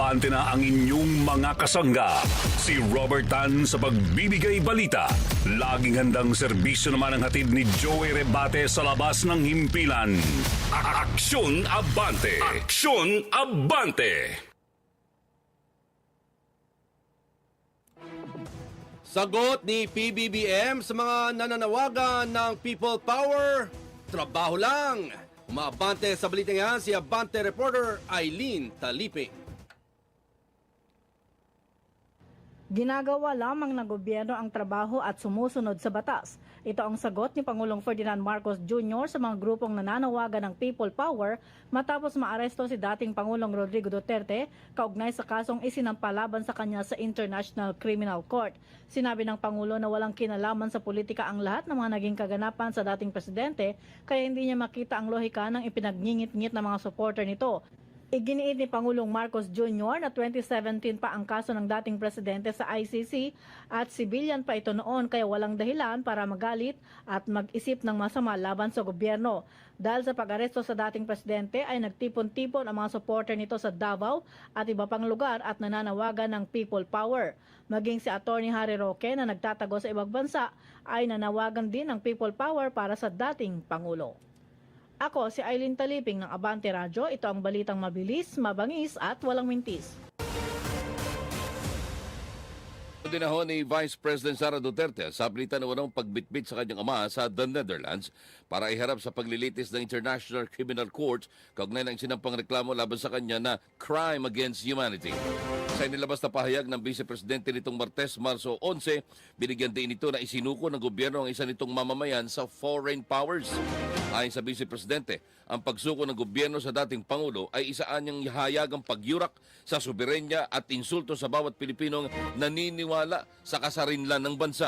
Abante na ang inyong mga kasangga. Si Robert Tan sa pagbibigay balita. Laging handang serbisyo naman ang hatid ni Joey Rebate sa labas ng himpilan. Aksyon Abante! Aksyon Abante! Sagot ni PBBM sa mga nananawagan ng People Power, trabaho lang. Umaabante sa balita nga si Abante reporter Eileen Taliping. Ginagawa lamang ng gobyerno ang trabaho at sumusunod sa batas. Ito ang sagot ni Pangulong Ferdinand Marcos Jr. sa mga grupong nananawagan ng People Power matapos maaresto si dating Pangulong Rodrigo Duterte kaugnay sa kasong isinampalaban sa kanya sa International Criminal Court. Sinabi ng Pangulo na walang kinalaman sa politika ang lahat ng mga naging kaganapan sa dating presidente kaya hindi niya makita ang lohika ng ipinagningit-ngit ng mga supporter nito. Iginiit ni Pangulong Marcos Jr. na 2017 pa ang kaso ng dating presidente sa ICC at civilian pa ito noon kaya walang dahilan para magalit at mag-isip ng masama laban sa gobyerno. Dahil sa pag-aresto sa dating presidente ay nagtipon-tipon ang mga supporter nito sa Davao at iba pang lugar at nananawagan ng people power. Maging si Attorney Harry Roque na nagtatago sa ibang bansa ay nanawagan din ng people power para sa dating Pangulo. Ako si Eileen Taliping ng Abante Radyo. Ito ang balitang mabilis, mabangis at walang mintis. Dinahon ni Vice President Sara Duterte sa pilitan ng unang pagbitbit sa kanyang ama sa The Netherlands para iharap sa paglilitis ng International Criminal Court kaugnay ng sinampang reklamo laban sa kanya na crime against humanity. Sa inilabas na pahayag ng Vice Presidente nitong Martes, Marso 11, binigyan din ito na isinuko ng gobyerno ang isa nitong mamamayan sa foreign powers. Ayon sa Vice Presidente, ang pagsuko ng gobyerno sa dating Pangulo ay isaan niyang hayagang pagyurak sa soberenya at insulto sa bawat Pilipinong naniniwala sa kasarinlan ng bansa.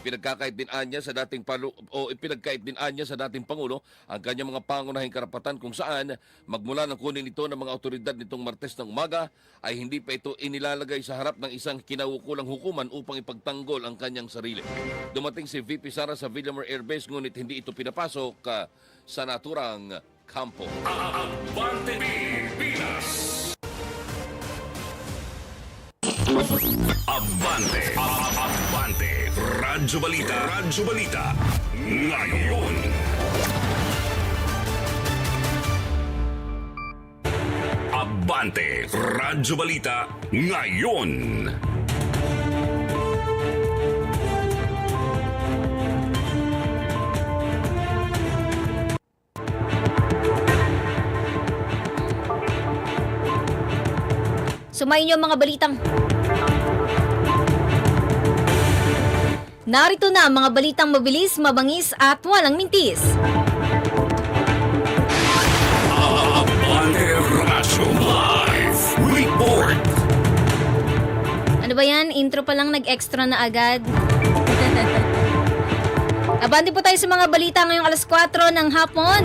Ipinagkakait din anya sa dating palu o ipinagkait din anya sa dating pangulo ang kanyang mga pangunahing karapatan kung saan magmula ng kunin ito ng mga otoridad nitong Martes ng umaga ay hindi pa ito inilalagay sa harap ng isang kinaukulang hukuman upang ipagtanggol ang kanyang sarili. Dumating si VP Sara sa Villamor Air Base ngunit hindi ito pinapasok ah, sa naturang kampo. Abante Pilipinas! Abante! Abante! Radyo Balita! Radyo Balita! Ngayon! Abante! Radyo Balita! Ngayon! Sumayin niyo ang mga balitang. Narito na ang mga balitang mabilis, mabangis at walang mintis. Ano ba yan? Intro pa lang nag-extra na agad. Abante po tayo sa mga balita ngayong alas 4 ng hapon.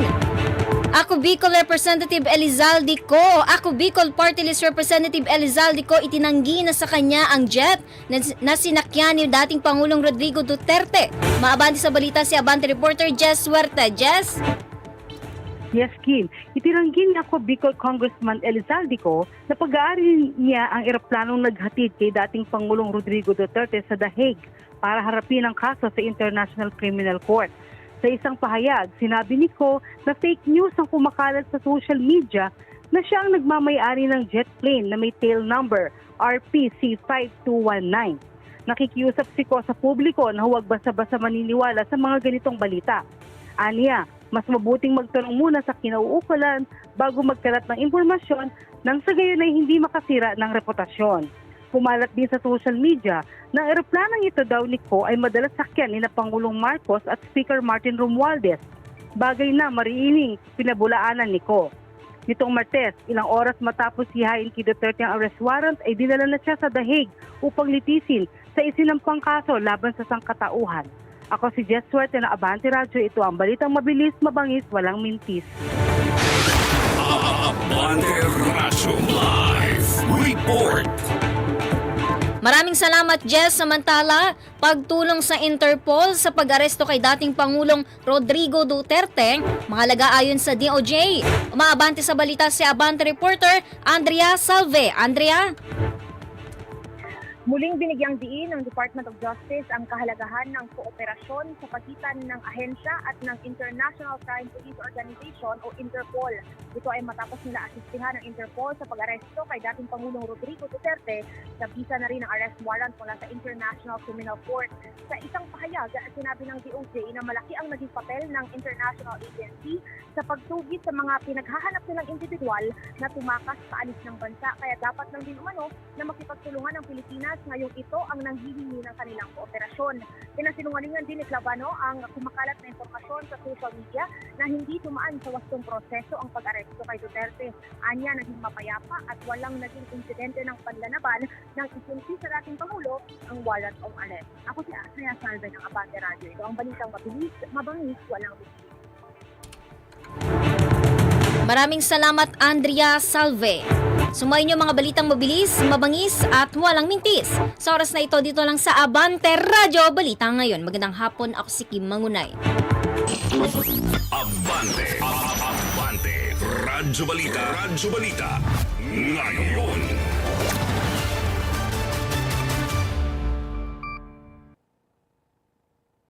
Ako Bicol Representative Elizalde ko, ako Bicol Party List Representative Elizalde ko itinanggi na sa kanya ang jet na, na sinakyan ni dating Pangulong Rodrigo Duterte. Maabante sa balita si Abante reporter Jess Huerta. Jess? Yes, Kim. Itinanggi niya ako Bicol Congressman Elizalde ko na pag-aari niya ang eroplanong naghatid kay dating Pangulong Rodrigo Duterte sa The Hague para harapin ang kaso sa International Criminal Court. Sa isang pahayag, sinabi ni Ko na fake news ang kumakalat sa social media na siya ang nagmamayari ng jet plane na may tail number RPC5219. Nakikiusap si Ko sa publiko na huwag basta-basta maniniwala sa mga ganitong balita. Aniya, mas mabuting magtanong muna sa kinauukulan bago magkalat ng impormasyon nang sa gayon ay hindi makasira ng reputasyon. Kumalat din sa social media na eroplanong ito daw ni Ko ay madalas sakyan ni na Pangulong Marcos at Speaker Martin Romualdez. Bagay na mariining pinabulaanan ni Ko. Nitong Martes, ilang oras matapos sihain kay Duterte ang arrest warrant ay dinala na siya sa The upang litisin sa isinampang kaso laban sa sangkatauhan. Ako si Jess Suerte ng Abante Radio. Ito ang balitang mabilis, mabangis, walang mintis. Abante Radyo Live Report! Maraming salamat Jess. Samantala, pagtulong sa Interpol sa pag-aresto kay dating Pangulong Rodrigo Duterte, mahalaga ayon sa DOJ. Umaabante sa balita si Abante reporter Andrea Salve. Andrea? Muling binigyang diin ng Department of Justice ang kahalagahan ng kooperasyon sa pagitan ng ahensya at ng International Crime Police Organization o Interpol. Ito ay matapos nila asistihan ng Interpol sa pag-aresto kay dating Pangulong Rodrigo Duterte sa bisa na rin ng arrest warrant mula sa International Criminal Court. Sa isang pahayag, sinabi ng DOJ na malaki ang naging papel ng international agency sa pagtugis sa mga pinaghahanap nilang individual na tumakas sa alis ng bansa. Kaya dapat lang din umano na makipagtulungan ng Pilipinas ngayong ito ang nanghihingi ng kanilang kooperasyon. Pinasinungalingan din ni Clavano ang kumakalat na impormasyon sa social media na hindi tumaan sa wastong proseso ang pag-aresto kay Duterte. Anya naging mapayapa at walang naging insidente ng panlanaban ng isinsi sa dating Pangulo ang warrant of arrest. Ako si Asaya Salve ng Abante Radio. Ito ang balitang mabilis, mabangis, walang bilis. Maraming salamat Andrea Salve. Sumayin niyo mga balitang mabilis, mabangis at walang mintis. Sa oras na ito dito lang sa Abante Radio Balita ngayon. Magandang hapon ako si Kim Mangunay. Abante. Abante. Radyo Balita. Radyo Balita. Ngayon.